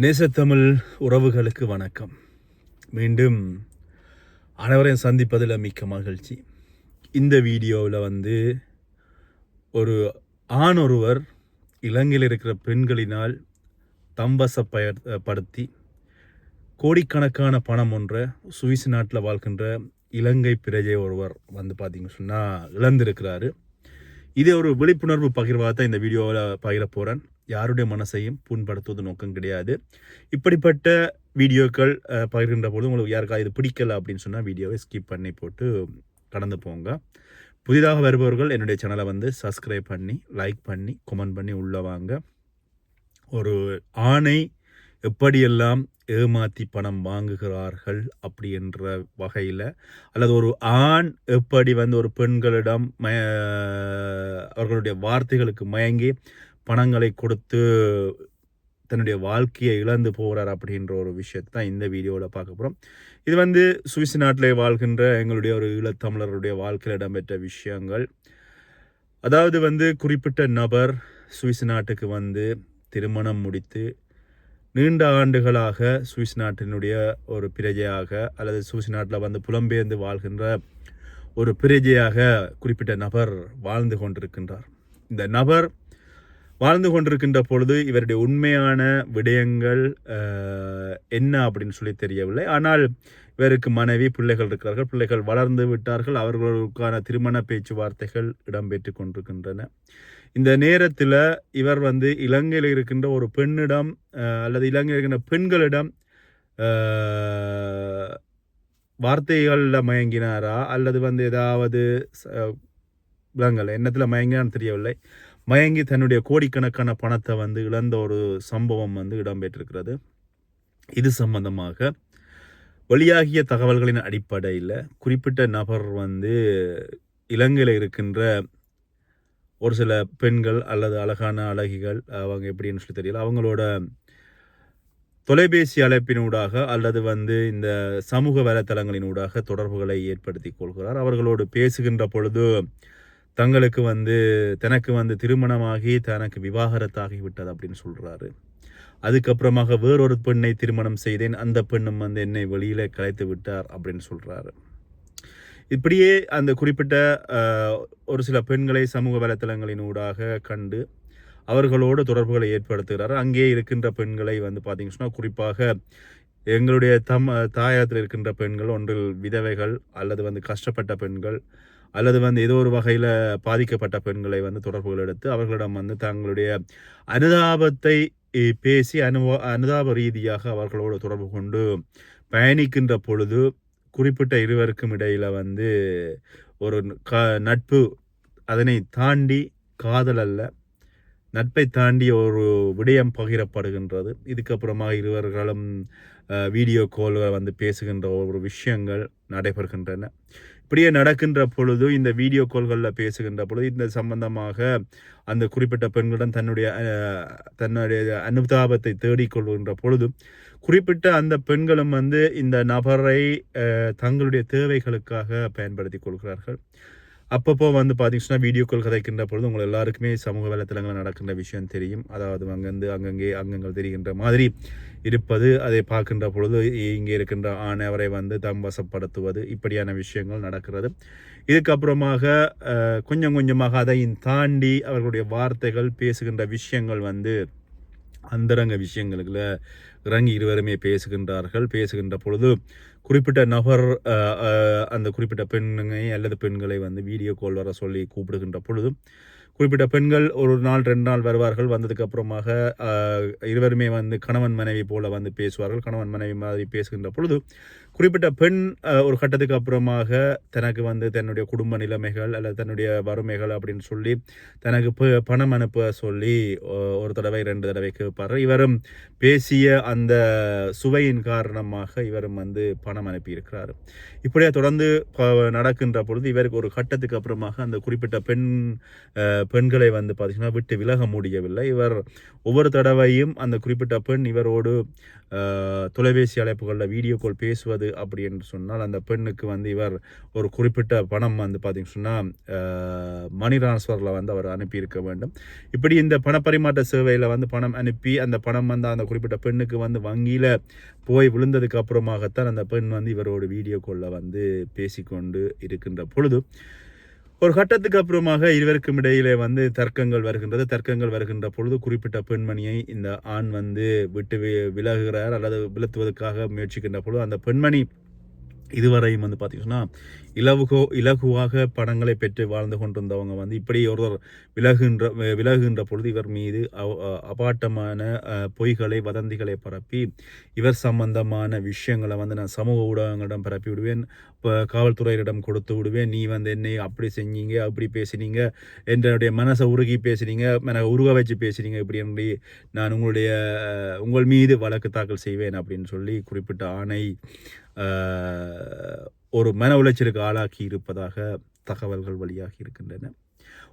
நேசத்தமிழ் உறவுகளுக்கு வணக்கம். மீண்டும் அனைவரையும் சந்திப்பதில் மிக்க மகிழ்ச்சி. இந்த வீடியோவில் வந்து ஒரு ஆண் ஒருவர் இலங்கையில் இருக்கிற பெண்களினால் தம்பசப்படுத்தி கோடிக்கணக்கான பணம் ஒன்றை சுவிஸ் நாட்டில் வாழ்கின்ற இலங்கை பிரஜை ஒருவர் வந்து பார்த்திங்க சொன்னால் இழந்திருக்கிறாரு. இது ஒரு விழிப்புணர்வு பகிர்வாக தான் இந்த வீடியோவில் பகிர போகிறேன். யாருடைய மனசையும் புண்படுத்துவது நோக்கம் கிடையாது. இப்படிப்பட்ட வீடியோக்கள் பகிர்கின்ற பொழுது உங்களுக்கு யாருக்காவது இது பிடிக்கல அப்படின்னு சொன்னால் வீடியோவை ஸ்கிப் பண்ணி போட்டு கடந்து போங்க. புதிதாக வருபவர்கள் என்னுடைய சேனலை வந்து சப்ஸ்கிரைப் பண்ணி லைக் பண்ணி கமெண்ட் பண்ணி உள்ளே வாங்க. ஒரு ஆணை எப்படியெல்லாம் ஏமாற்றி பணம் வாங்குகிறார்கள் அப்படி என்ற வகையில் அல்லது ஒரு ஆண் எப்படி வந்து ஒரு பெண்களிடம் மய அவர்களுடைய வார்த்தைகளுக்கு மயங்கி பணங்களை கொடுத்து தன்னுடைய வாழ்க்கையை இழந்து போகிறார் அப்படின்ற ஒரு விஷயத்தை தான் இந்த வீடியோவில் பார்க்க போகிறோம் இது வந்து சுவிஸ் நாட்டில் வாழ்கின்ற எங்களுடைய ஒரு ஈழத்தமிழருடைய வாழ்க்கையில் இடம்பெற்ற விஷயங்கள். அதாவது வந்து குறிப்பிட்ட நபர் சுவிஸ் நாட்டுக்கு வந்து திருமணம் முடித்து நீண்ட ஆண்டுகளாக சுவிஸ் நாட்டினுடைய ஒரு பிரஜையாக அல்லது சுவிஸ் நாட்டில் வந்து புலம்பெயர்ந்து வாழ்கின்ற ஒரு பிரஜையாக குறிப்பிட்ட நபர் வாழ்ந்து கொண்டிருக்கின்றார். இந்த நபர் வாழ்ந்து கொண்டிருக்கின்ற பொழுது இவருடைய உண்மையான விடயங்கள் என்ன அப்படின்னு சொல்லி தெரியவில்லை. ஆனால் இவருக்கு மனைவி பிள்ளைகள் இருக்கிறார்கள். பிள்ளைகள் வளர்ந்து விட்டார்கள். அவர்களுக்கான திருமண பேச்சுவார்த்தைகள் இடம்பெற்று கொண்டிருக்கின்றன. இந்த நேரத்தில் இவர் வந்து இலங்கையில் இருக்கின்ற ஒரு பெண்ணிடம் அல்லது இலங்கையில் இருக்கின்ற பெண்களிடம் வார்த்தைகளில் மயங்கினாரா? அல்லது வந்து ஏதாவது ச- விலங்கல் எண்ணத்தில் மயங்கினான்னு தெரியவில்லை. மயங்கி தன்னுடைய கோடிக்கணக்கான பணத்தை வந்து இழந்த ஒரு சம்பவம் வந்து இடம்பெற்றிருக்கிறது. இது சம்பந்தமாக வெளியாகிய தகவல்களின் அடிப்படையில் குறிப்பிட்ட நபர் வந்து இலங்கையில் இருக்கின்ற ஒரு சில பெண்கள் அல்லது அழகான அழகிகள் அவங்க எப்படின்னு சொல்லி தெரியல. அவங்களோட தொலைபேசி அழைப்பினூடாக அல்லது வந்து இந்த சமூக வலைத்தளங்களினூடாக தொடர்புகளை ஏற்படுத்தி கொள்கிறார். அவர்களோடு பேசுகின்ற பொழுது தங்களுக்கு வந்து தனக்கு வந்து திருமணமாகி தனக்கு விவாகரத்தாகி விட்டது அப்படின்னு சொல்கிறாரு அதுக்கப்புறமாக வேறொரு பெண்ணை திருமணம் செய்தேன். அந்த பெண்ணும் வந்து என்னை வெளியில் கலைத்து விட்டார் அப்படின்னு சொல்கிறாரு இப்படியே அந்த குறிப்பிட்ட ஒரு சில பெண்களை சமூக வலைத்தளங்களின் ஊடாக கண்டு அவர்களோடு தொடர்புகளை ஏற்படுத்துகிறார். அங்கே இருக்கின்ற பெண்களை வந்து பார்த்தீங்கன்னா குறிப்பாக எங்களுடைய தம் தாயத்தில் இருக்கின்ற பெண்கள் ஒன்றில் விதவைகள் அல்லது வந்து கஷ்டப்பட்ட பெண்கள் அல்லது வந்து ஏதோ ஒரு வகையில் பாதிக்கப்பட்ட பெண்களை வந்து தொடர்புகள் எடுத்து அவர்களிடம் வந்து தங்களுடைய அனுதாபத்தை பேசி அனுபவ அனுதாப ரீதியாக அவர்களோடு தொடர்பு கொண்டு பயணிக்கின்ற பொழுது குறிப்பிட்ட இருவருக்கும் இடையில் வந்து ஒரு க நட்பு அதனை தாண்டி காதல் அல்ல. நட்பை தாண்டி ஒரு விடயம் பகிரப்படுகின்றது. இதுக்கப்புறமா இருவர்களும் வீடியோ கால் வந்து பேசுகின்ற ஒரு விஷயங்கள் நடைபெறுகின்றன. அப்படியே நடக்கின்ற பொழுது இந்த வீடியோ கால்களில் பேசுகின்ற பொழுது இந்த சம்பந்தமாக அந்த குறிப்பிட்ட பெண்களிடம் தன்னுடைய தன்னுடைய அனுதாபத்தை தேடிக்கொள்கின்ற பொழுது குறிப்பிட்ட அந்த பெண்களும் வந்து இந்த நபரை தங்களுடைய தேவைகளுக்காக பயன்படுத்தி கொள்கிறார்கள். அப்பப்போ வந்து பார்த்தீங்கன்னா வீடியோ கால் கதைக்கின்ற பொழுது உங்கள் எல்லாருக்குமே சமூக வலைத்தளங்களில் நடக்கின்ற விஷயம் தெரியும். அதாவது அங்கேருந்து அங்கங்கே அங்கங்கள் தெரிகின்ற மாதிரி இருப்பது அதை பார்க்கின்ற பொழுது இங்கே இருக்கின்ற ஆணவரை வந்து தம் வசப்படுத்துவது இப்படியான விஷயங்கள் நடக்கிறது. இதுக்கப்புறமாக கொஞ்சம் கொஞ்சமாக அதையும் தாண்டி அவர்களுடைய வார்த்தைகள் பேசுகின்ற விஷயங்கள் வந்து அந்தரங்க விஷயங்களுக்குள்ள இறங்கி இருவருமே பேசுகின்றார்கள். பேசுகின்ற பொழுது குறிப்பிட்ட நபர் அந்த குறிப்பிட்ட பெண்ணை அல்லது பெண்களை வந்து வீடியோ கால் வர சொல்லி கூப்பிடுகின்ற பொழுது குறிப்பிட்ட பெண்கள் ஒரு நாள் ரெண்டு நாள் வருவார்கள். வந்ததுக்கு அப்புறமாக இருவருமே வந்து கணவன் மனைவி போல வந்து பேசுவார்கள். கணவன் மனைவி மாதிரி பேசுகின்ற பொழுது குறிப்பிட்ட பெண் ஒரு கட்டத்துக்கு அப்புறமாக தனக்கு வந்து தன்னுடைய குடும்ப நிலைமைகள் அல்லது தன்னுடைய வறுமைகள் அப்படின்னு சொல்லி தனக்கு ப- பணம் அனுப்ப சொல்லி ஒரு தடவை ரெண்டு தடவை கேட்பார். இவரும் பேசிய அந்த சுவையின் காரணமாக இவரும் வந்து பணம் அனுப்பியிருக்கிறார். இப்படியே தொடர்ந்து ப- நடக்கின்ற பொழுது இவருக்கு ஒரு கட்டத்துக்கு அப்புறமாக அந்த குறிப்பிட்ட பெண் பெண்களை வந்து பார்த்திங்கன்னா விட்டு விலக முடியவில்லை. இவர் ஒவ்வொரு தடவையும் அந்த குறிப்பிட்ட பெண் இவரோடு தொலைபேசி அழைப்புகளில் வீடியோ கால் பேசுவது நடந்தது அப்படி என்று சொன்னால் அந்த பெண்ணுக்கு வந்து இவர் ஒரு குறிப்பிட்ட பணம் வந்து பார்த்திங்க சொன்னால் மணி டிரான்ஸ்ஃபரில் வந்து அவர் அனுப்பியிருக்க வேண்டும். இப்படி இந்த பணப்பரிமாற்ற சேவையில் வந்து பணம் அனுப்பி அந்த பணம் வந்து அந்த குறிப்பிட்ட பெண்ணுக்கு வந்து வங்கியில் போய் விழுந்ததுக்கு அப்புறமாகத்தான் அந்த பெண் வந்து இவரோட வீடியோ காலில் வந்து பேசிக்கொண்டு இருக்கின்ற பொழுது ஒரு கட்டத்துக்கு அப்புறமாக இருவருக்கும் இடையிலே வந்து தர்க்கங்கள் வருகின்றது. தர்க்கங்கள் வருகின்ற பொழுது குறிப்பிட்ட பெண்மணியை இந்த ஆண் வந்து விட்டு வி- விலகுகிறார் அல்லது விலத்துவதற்காக முயற்சிக்கின்ற பொழுது அந்த பெண்மணி இதுவரையும் வந்து பார்த்தீங்கன்னா இலவுகோ இலகுவாக படங்களை பெற்று வாழ்ந்து கொண்டிருந்தவங்க வந்து இப்படி ஒருவர் விலகுகின்ற விலகுகின்ற பொழுது இவர் மீது அ- அபாட்டமான பொய்களை வதந்திகளை பரப்பி இவர் சம்பந்தமான விஷயங்களை வந்து நான் சமூக ஊடகங்களிடம் பரப்பி விடுவேன். இப்போ காவல்துறையிடம் கொடுத்து விடுவேன். நீ வந்து என்னை அப்படி செஞ்சீங்க அப்படி பேசினீங்க என்னுடைய மனசை உருகி பேசுனீங்க மன உருக வச்சு பேசினீங்க இப்படி என்று நான் உங்களுடைய உங்கள் மீது வழக்கு தாக்கல் செய்வேன் அப்படின்னு சொல்லி குறிப்பிட்ட ஆணை ஒரு மன உளைச்சலுக்கு ஆளாக்கி இருப்பதாக தகவல்கள் வழியாகி இருக்கின்றன.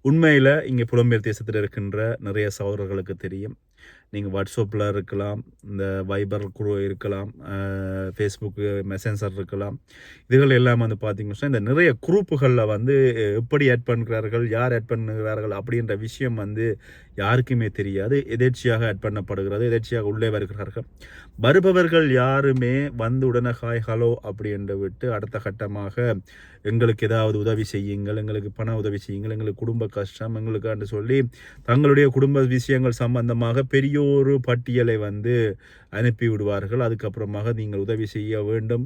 உண்மையில் இங்கே புலம்பெயர் தேசத்தில் இருக்கின்ற நிறைய சகோதரர்களுக்கு தெரியும். நீங்கள் வாட்ஸ்அப்பில் இருக்கலாம் இந்த வைபர் குரூ இருக்கலாம் ஃபேஸ்புக்கு மெசேஞ்சர் இருக்கலாம். இதுகள் எல்லாம் வந்து பார்த்தீங்கன்னா இந்த நிறைய குரூப்புகளில் வந்து எப்படி ஆட் பண்ணுகிறார்கள் யார் ஆட் பண்ணுகிறார்கள் அப்படின்ற விஷயம் வந்து யாருக்குமே தெரியாது. எதேர்ச்சியாக ஆட் பண்ணப்படுகிறது எதேர்ச்சியாக உள்ளே வருகிறார்கள். வருபவர்கள் யாருமே வந்து உடனே ஹாய் ஹலோ அப்படி என்று விட்டு அடுத்த கட்டமாக எங்களுக்கு ஏதாவது உதவி செய்யுங்கள் எங்களுக்கு பண உதவி செய்யுங்கள் எங்களுக்கு குடும்ப கஷ்டம் எங்களுக்கு சொல்லி தங்களுடைய குடும்ப விஷயங்கள் சம்பந்தமாக பெரிய ஒரு பட்டியலை வந்து அனுப்பி விடுவார்கள் அதுக்கப்புறமாக நீங்கள் உதவி செய்ய வேண்டும்.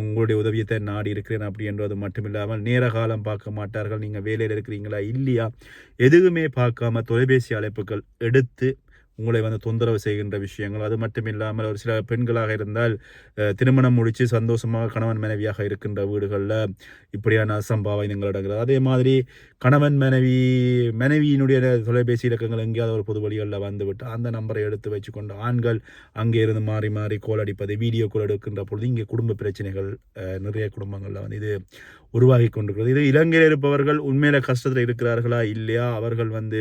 உங்களுடைய உதவியத்தை நாடி இருக்கிறேன் அப்படி என்றது மட்டுமில்லாமல் நேர காலம் பார்க்க மாட்டார்கள். நீங்கள் வேலையில் இருக்கிறீங்களா? இல்லையா? எதுவுமே பார்க்காம தொலைபேசி அழைப்புகள் எடுத்து உங்களை வந்து தொந்தரவு செய்கின்ற விஷயங்கள். அது மட்டும் இல்லாமல் ஒரு சில பெண்களாக இருந்தால் திருமணம் முடித்து சந்தோஷமாக கணவன் மனைவியாக இருக்கின்ற வீடுகளில் இப்படியான அசம்பாவிதங்கள் நடக்கிறது. அதே மாதிரி கணவன் மனைவி மனைவியினுடைய தொலைபேசி இலக்கங்கள் எங்கேயாவது ஒரு பொது வழிகளில் வந்துவிட்டு அந்த நம்பரை எடுத்து வச்சுக்கொண்டு ஆண்கள் அங்கே இருந்து மாறி மாறி கோல் அடிப்பது வீடியோ கோல் எடுக்கின்ற பொழுது இங்கே குடும்ப பிரச்சனைகள் நிறைய குடும்பங்களில் வந்து இது உருவாகி கொண்டிருக்கிறது. இது இலங்கையில் இருப்பவர்கள் உண்மையில கஷ்டத்தில் இருக்கிறார்களா? இல்லையா? அவர்கள் வந்து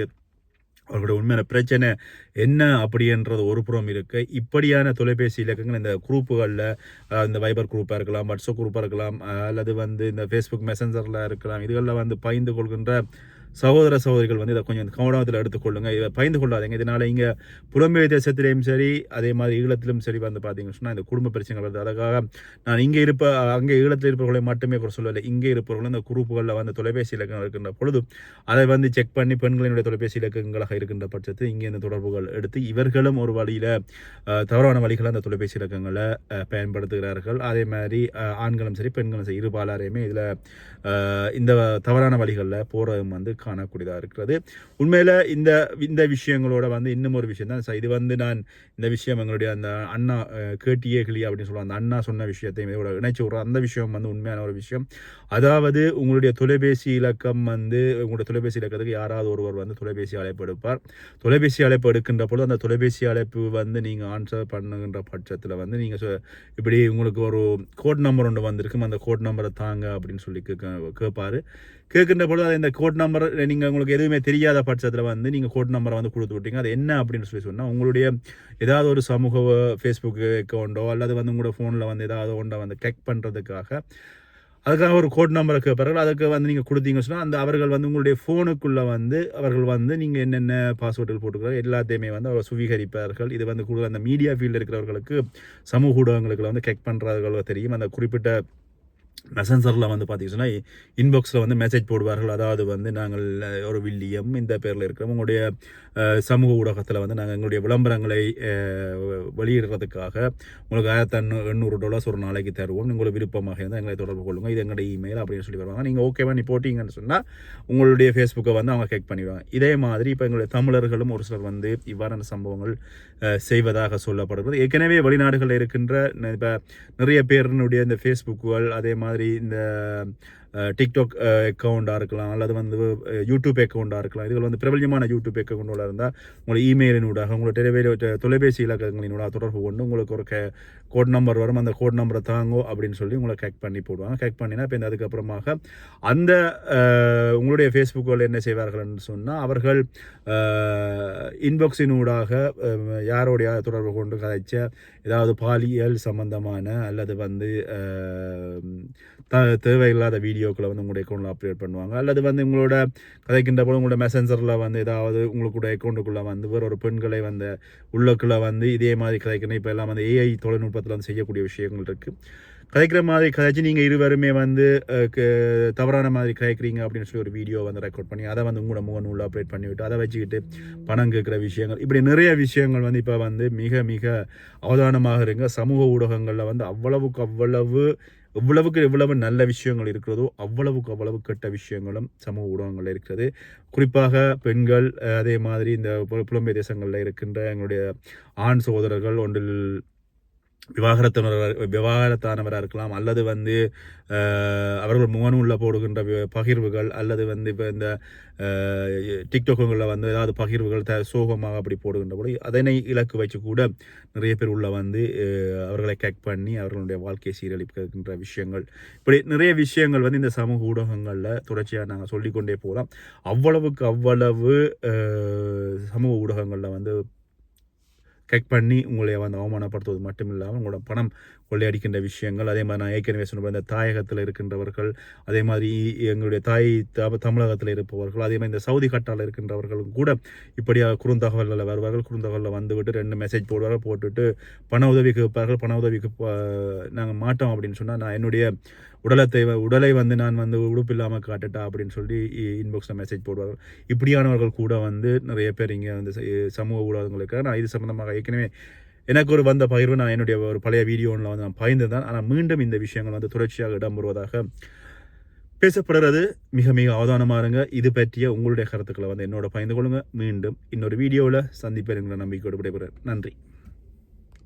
அவர்களுடைய உண்மையான பிரச்சனை என்ன அப்படின்றது ஒரு புறம் இருக்குது இப்படியான தொலைபேசி இலக்கங்கள் இந்த குரூப்புகளில் இந்த வைபர் குரூப்பாக இருக்கலாம் வாட்ஸ்அப் குரூப்பாக இருக்கலாம் அல்லது வந்து இந்த ஃபேஸ்புக் மெசஞ்சரில் இருக்கலாம் இதுகளில் வந்து பகிர்ந்து கொள்கின்ற சகோதர சகோதரிகள் வந்து இதை கொஞ்சம் கவனத்தில் எடுத்துக்கொள்ளுங்க. இதை பயந்து கொள்ளாதீங்க. இதனால் இங்கே புலம்பெய தேசத்திலையும் சரி அதே மாதிரி ஈழத்திலும் சரி வந்து பார்த்தீங்கன்னு சொன்னால் இந்த குடும்ப பிரச்சனைகள் வருது. அதுக்காக நான் இங்கே இருப்ப அங்கே ஈழத்தில் இருப்பவர்களை மட்டுமே கூட சொல்லலை இங்கே இருப்பவர்களும் இந்த குரூப்புகளில் வந்து தொலைபேசி இலக்கங்கள் இருக்கின்ற பொழுது அதை வந்து செக் பண்ணி பெண்களினுடைய தொலைபேசி இலக்கங்களாக இருக்கின்ற பட்சத்தில் இங்கே இந்த தொடர்புகள் எடுத்து இவர்களும் ஒரு வழியில் தவறான வழிகளை அந்த தொலைபேசி இலக்கங்களை பயன்படுத்துகிறார்கள். அதே மாதிரி ஆண்களும் சரி பெண்களும் சரி இரு பாலாரையுமே இதில் இந்த தவறான வழிகளில் போகிறதும் வந்து காணக்கூடியதாக இருக்கிறது. உண்மையில் இந்த இந்த விஷயங்களோட வந்து இன்னும் ஒரு விஷயம் தான். இது வந்து நான் இந்த விஷயம் எங்களுடைய அந்த அண்ணா கேட்டியே கிளி அப்படின்னு சொல்லுவாங்க. அந்த அண்ணா சொன்ன விஷயத்தையும் இதோட இணைச்சு விட்ற அந்த விஷயம் வந்து உண்மையான ஒரு விஷயம். அதாவது உங்களுடைய தொலைபேசி இலக்கம் வந்து உங்களுடைய தொலைபேசி இலக்கத்துக்கு யாராவது ஒருவர் வந்து தொலைபேசி அழைப்பு எடுப்பார். தொலைபேசி அழைப்பு எடுக்கின்ற பொழுது அந்த தொலைபேசி அழைப்பு வந்து நீங்கள் ஆன்சர் பண்ணுகின்ற பட்சத்தில் வந்து நீங்கள் இப்படி உங்களுக்கு ஒரு கோட் நம்பர் ஒன்று வந்திருக்கும். அந்த கோட் நம்பரை தாங்க அப்படின்னு சொல்லி கேட்க கேட்பாரு. கேட்கின்ற பொழுது அது இந்த கோட் நம்பர் நீங்கள் உங்களுக்கு எதுவுமே தெரியாத பட்சத்தில் வந்து நீங்கள் கோட் நம்பரை வந்து கொடுத்து விட்டீங்க. அது என்ன அப்படின்னு சொல்லி சொன்னால் உங்களுடைய ஏதாவது ஒரு சமூக ஃபேஸ்புக் அக்கௌண்ட்டோ அல்லது வந்து உங்களோட ஃபோனில் வந்து ஏதாவது ஒன்றை வந்து கிளிக் பண்ணுறதுக்காக அதுக்காக ஒரு கோட் நம்பரை கேட்பார்கள் அதுக்கு வந்து நீங்கள் கொடுத்தீங்க சொன்னால் அந்த அவர்கள் வந்து உங்களுடைய ஃபோனுக்குள்ளே வந்து அவர்கள் வந்து நீங்கள் என்னென்ன பாஸ்வேர்டுகள் போட்டுக்கிறாங்க எல்லாத்தையுமே வந்து அவர் சுவீகரிப்பார்கள். இது வந்து கூட அந்த மீடியா ஃபீல்டில் இருக்கிறவர்களுக்கு சமூக ஊடகங்களுக்கு வந்து கிளிக் பண்ணுறவர்களுக்கு தெரியும். அந்த குறிப்பிட்ட மெசஞ்சரில் வந்து பார்த்தீங்கன்னா இன்பாக்ஸில் வந்து மெசேஜ் போடுவார்கள். அதாவது வந்து நாங்கள் ஒரு வில்லியம் இந்த பேரில் இருக்கிறோம். உங்களுடைய சமூக ஊடகத்தில் வந்து நாங்கள் எங்களுடைய விளம்பரங்களை வெளியிடுறதுக்காக உங்களுக்கு ஆயிரத்தி எண்ணூறு டாலர்ஸ் ஒரு நாளைக்கு தருவோம். உங்களுக்கு விருப்பமாக இருந்தால் எங்களை தொடர்பு கொள்ளுங்கள் இது எங்களுடைய இமெயில் அப்படின்னு சொல்லி வருவாங்க. நீங்கள் ஓகேவா நீ போட்டிங்கன்னு சொன்னால் உங்களுடைய ஃபேஸ்புக்கை வந்து அவங்க கேக் பண்ணிடுவாங்க. இதே மாதிரி இப்போ எங்களுடைய தமிழர்களும் ஒரு சிலர் வந்து இவ்வாறான சம்பவங்கள் செய்வதாக சொல்லப்படுகிறது. ஏற்கனவே வெளிநாடுகளில் இருக்கின்ற இப்போ நிறைய பேருனுடைய இந்த ஃபேஸ்புக்குகள் அதே மாதிரி இந்த டிக்டாக் அக்கௌண்ட்டாக இருக்கலாம் அல்லது வந்து யூடியூப் அக்கௌண்ட்டாக இருக்கலாம். இதுகள் வந்து பிரபல்யமான யூடியூப் அக்கௌண்ட்டோட இருந்தால் உங்களை இமெயிலினூடாக உங்களை டெலிவரி தொலைபேசி இலக்கங்களினூடாக தொடர்பு கொண்டு உங்களுக்கு ஒரு கே கோட் நம்பர் வரும். அந்த கோட் நம்பரை தாங்கோ அப்படின்னு சொல்லி உங்களை கேக் பண்ணி போடுவாங்க. கேக் பண்ணினா இப்போ இந்த அதுக்கப்புறமாக அந்த உங்களுடைய ஃபேஸ்புக்கில் என்ன செய்வார்கள்னு சொன்னால் அவர்கள் இன்பாக்ஸினூடாக யாரோடைய தொடர்பு கொண்டு கதைச்ச ஏதாவது பாலியல் சம்பந்தமான அல்லது வந்து த தேவையில்லாத வீடியோக்களை வந்து உங்களுடைய அக்கௌண்ட்டில் அப்லோட் பண்ணுவாங்க. அல்லது வந்து உங்களோட கதைக்கின்ற போது உங்களோட மெசஞ்சரில் வந்து ஏதாவது உங்களுடைய அக்கௌண்ட்டுக்குள்ளே வந்து வேறு ஒரு பெண்களை வந்து உள்ளக்குள்ளே வந்து இதே மாதிரி கதைக்கணும் இப்போ எல்லாம் வந்து ஏஐ தொழில்நுட்பத்தில் வந்து செய்யக்கூடிய விஷயங்கள் இருக்குது கதைக்கிற மாதிரி கதைச்சு நீங்கள் இருவருமே வந்து க- தவறான மாதிரி கதைக்கிறீங்க அப்படின்னு சொல்லி ஒரு வீடியோ வந்து ரெக்கார்ட் பண்ணி அதை வந்து உங்களோட முகநூலில் அப்டேட் பண்ணிவிட்டு அதை வச்சுக்கிட்டு பணம் கேட்குற விஷயங்கள் இப்படி நிறைய விஷயங்கள் வந்து இப்போ வந்து மிக மிக அவதானமாக இருங்க. சமூக ஊடகங்களில் வந்து அவ்வளவுக்கு அவ்வளவு எவ்வளவுக்கு எவ்வளவு நல்ல விஷயங்கள் இருக்கிறதோ அவ்வளவுக்கு அவ்வளவு கெட்ட விஷயங்களும் சமூக ஊடகங்களில் இருக்கிறது. குறிப்பாக பெண்கள் அதே மாதிரி இந்த பு- புலம்பெயர் தேசங்களில் இருக்கின்ற எங்களுடைய ஆண் சகோதரர்கள் ஒன்றில் விவாகரத்தினர் விவாகரத்தானவராக இருக்கலாம். அல்லது வந்து அவர்கள் முகநூலில் போடுகின்ற பகிர்வுகள் அல்லது வந்து இப்போ இந்த டிக்டாக்குங்களில் வந்து ஏதாவது பகிர்வுகள் த சோகமாக அப்படி போடுகின்ற கூட அதனை இலக்கு வச்சு கூட நிறைய பேர் உள்ள வந்து அவர்களை கேக் பண்ணி அவர்களுடைய வாழ்க்கையை சீரழிக்கின்ற விஷயங்கள். இப்படி நிறைய விஷயங்கள் வந்து இந்த சமூக ஊடகங்களில் தொடர்ச்சியாக நாங்கள் சொல்லிக்கொண்டே போகலாம் அவ்வளவுக்கு அவ்வளவு சமூக ஊடகங்களில் வந்து கேக் பண்ணி உங்களை வந்து அவமானப்படுத்துவது மட்டும் இல்லாமல் உங்களோட பணம் கொள்ளையடிக்கின்ற விஷயங்கள் அதே மாதிரி நான் ஏற்கனவே சொன்ன இந்த தாயகத்தில் இருக்கின்றவர்கள் அதே மாதிரி எங்களுடைய தாய் த- தமிழகத்தில் இருப்பவர்கள் அதே மாதிரி இந்த சவுதி கட்டால் இருக்கின்றவர்களும் கூட இப்படியாக குறுந்தகவல்களில் வருவார்கள் குறுந்தகவலில் வந்துவிட்டு ரெண்டு மெசேஜ் போடுவார்கள் போட்டுட்டு பண உதவி கேட்பார்கள் பண உதவிக்கு நாங்கள் மாட்டோம் அப்படின்னு சொன்னால் நான் என்னுடைய உடலத்தை உடலை வந்து நான் வந்து உடுப்பு இல்லாமல் காட்டுட்டா அப்படின்னு சொல்லி இன்பாக்ஸில் மெசேஜ் போடுவார்கள் இப்படியானவர்கள் கூட வந்து நிறைய பேர் இங்கே வந்து ச- சமூக ஊடகங்களுக்கு நான் இது சம்மந்தமாக ஏற்கனவே எனக்கு ஒரு வந்த பகிர்வு நான் என்னுடைய ஒரு பழைய வீடியோவில் வந்து நான் பகிர்ந்தேன் ஆனால் மீண்டும் இந்த விஷயங்கள் வந்து தொடர்ச்சியாக இடம்பெறுவதாக பேசப்படுறது மிக மிக அவதானமாக இருங்க. இது பற்றிய உங்களுடைய கருத்துக்களை வந்து என்னோட பகிர்ந்து கொள்ளுங்க. மீண்டும் இன்னொரு வீடியோவில் சந்திப்பேன் என்கிற நம்பிக்கையோடு விடைபெறேன் நன்றி.